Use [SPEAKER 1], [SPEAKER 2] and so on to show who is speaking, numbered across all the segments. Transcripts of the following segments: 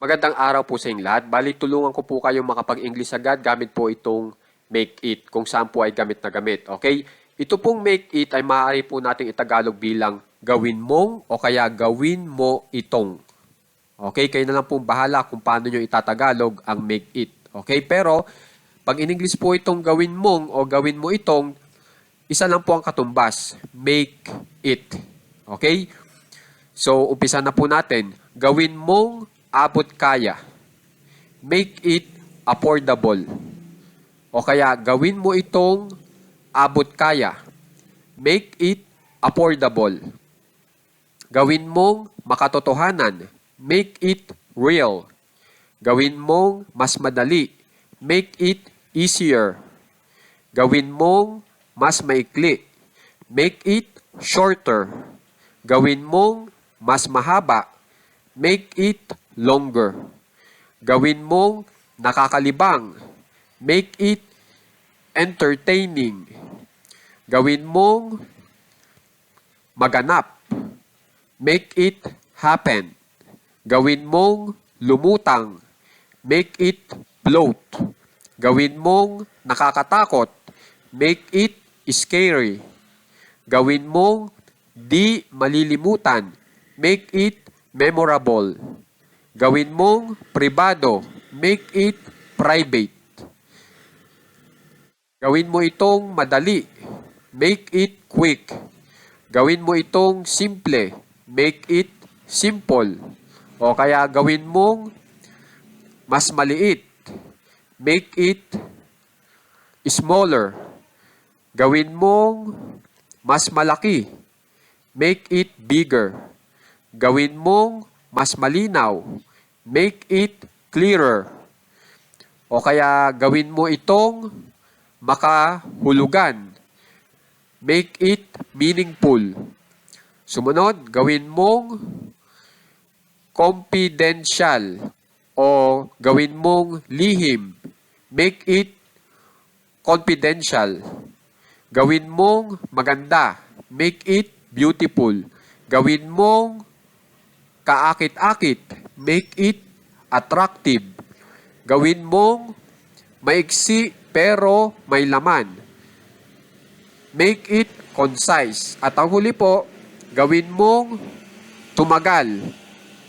[SPEAKER 1] Magandang araw po sa inyong lahat. Balik tulungan ko po kayong makapag-English agad gamit po itong make it kung saan po ay gamit na gamit. Okay? Ito pong make it ay maaari po nating itagalog bilang gawin mong o kaya gawin mo itong. Okay? Kayo na lang pong bahala kung paano nyo itatagalog ang make it. Okay? Pero pag in English po itong gawin mong o gawin mo itong, isa lang po ang katumbas. Make it. Okay? So, umpisa na po natin. Gawin mong abot kaya. Make it affordable. O kaya, gawin mo itong abot kaya. Make it affordable. Gawin mong makatotohanan. Make it real. Gawin mong mas madali. Make it easier. Gawin mong mas maikli. Make it shorter. Gawin mong mas mahaba. Make it longer. Gawin mong nakakalibang. Make it entertaining. Gawin mong maganap. Make it happen. Gawin mong lumutang. Make it float. Gawin mong nakakatakot. Make it scary. Gawin mong di malilimutan. Make it memorable. Gawin mong pribado. Make it private. Gawin mo itong madali. Make it quick. Gawin mo itong simple. Make it simple. O kaya gawin mong mas maliit. Make it smaller. Gawin mong mas malaki. Make it bigger. Gawin mong mas malinaw. Make it clearer. O kaya gawin mo itong makahulugan. Make it meaningful. Sumunod, gawin mong confidential o gawin mong lihim. Make it confidential. Gawin mong maganda. Make it beautiful. Gawin mong kaakit-akit. Make it attractive. Gawin mong maiksi pero may laman. Make it concise. At ang huli po, gawin mong tumagal.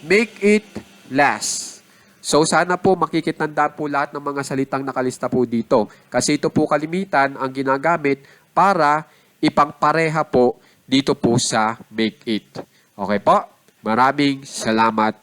[SPEAKER 1] Make it last. So sana po makikitanda po lahat ng mga salitang nakalista po dito. Kasi ito po kalimitan ang ginagamit para ipangpareha po dito po sa make it. Okay po? Maraming salamat